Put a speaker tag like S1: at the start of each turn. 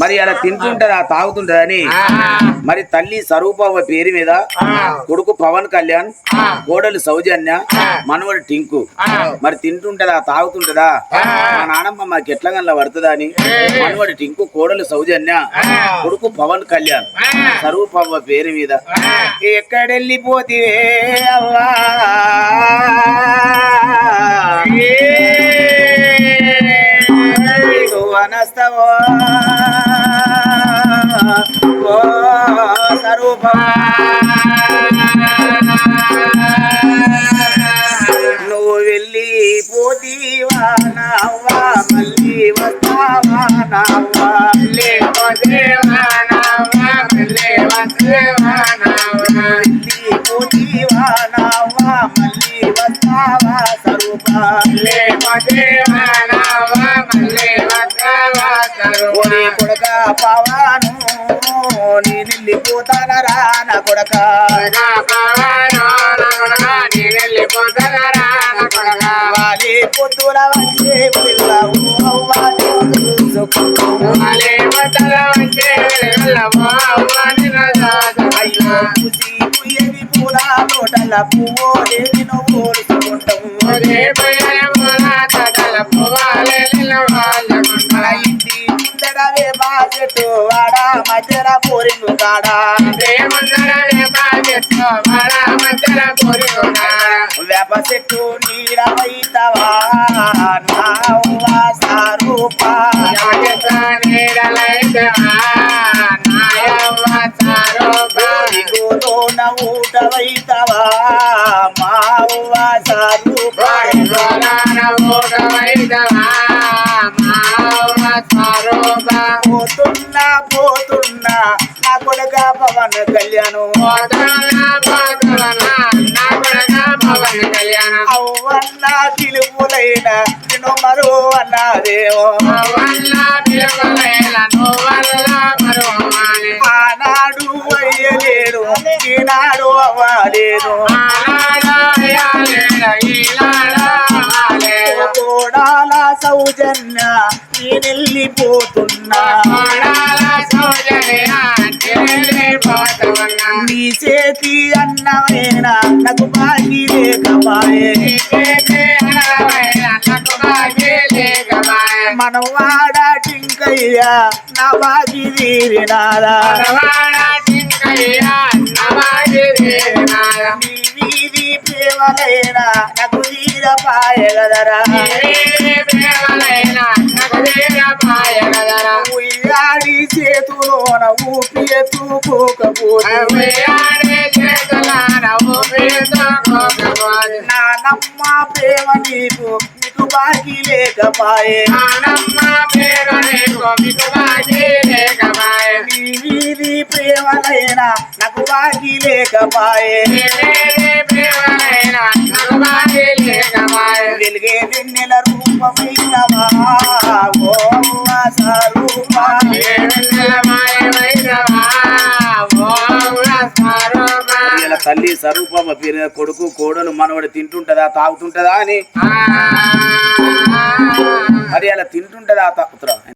S1: మరి అలా తింటుంటదా అని. మరి తల్లి స్వరూపవ్వ పేరు మీద కొడుకు పవన్ కళ్యాణ్ కోడలు సౌజన్య మనవడు టింకు. మరి తింటుంటదా తాగుతుంటదా? మా నానమ్మ మాకు ఎట్లా గల్లా పడుతుందా అని. మనవడు టింకు కోడలు సౌజన్య కొడుకు పవన్ కళ్యాణ్. స్వరూపవ్వ పేరు మీద. ఎక్కడెళ్ళిపోతివే అవ్వా? నీకు వనస్తవో ఓ స్వరూపమా నువ్వు వెళ్ళి పోతీవా నావ్వా మళ్ళీ వస్తావా నావ్వా వెళ్ళి పోతీవా నావ్వా మళ్ళీ వస్తావా స్వరూపా. ఓరి కొడక పవాను నీ నిల్లిపోతానరా నా కొడక. వాలి పొద్దుల వచ్చే అయ్యో పూల తోటల పువ్వు నువ్వు బాజెట్టు వాడా మధ్యన పోరింగు కాడా వేప చెట్టు నీడ వైతవా నావ్వా సారూపా గోలోన ఊట వైతవా మావ్వా సారూపా పోతున్నా పోతున్నా పవన్ కళ్యాణం. అవ్వన్న పిలుపులైన నేను మరో అన్నదేమో ఆనాడు అయ్యలేడు ఈనాడు అవ్వలేదు. కోడాల సౌజన్య నేనెళ్ళిపోతున్నా నీ చేతి అన్నమైనా నాకు బాగి లేకపాయే. మనం వాడ టింకయ్యా నా బాగి తీరినాదా? నీ వీధి ప్రేమలైనా నాకు తీరపాయ చేతులోన ఊపి ఎత్తుకోకపోతే నానమ్మ ప్రేమ నీకు నీకు బాగి లేకపాయే. నీ వీధి ప్రేమలైనా నాకు బాగి లేకపాయే. వెలిగే వెన్నెల రూపమైనవా తల్లి స్వరూపమ్మ పేరు కొడుకు కోడలు మనవడు తింటుంటదా తాగుతుంటదా అని? మరి అలా తింటుంటదా తాగుతురా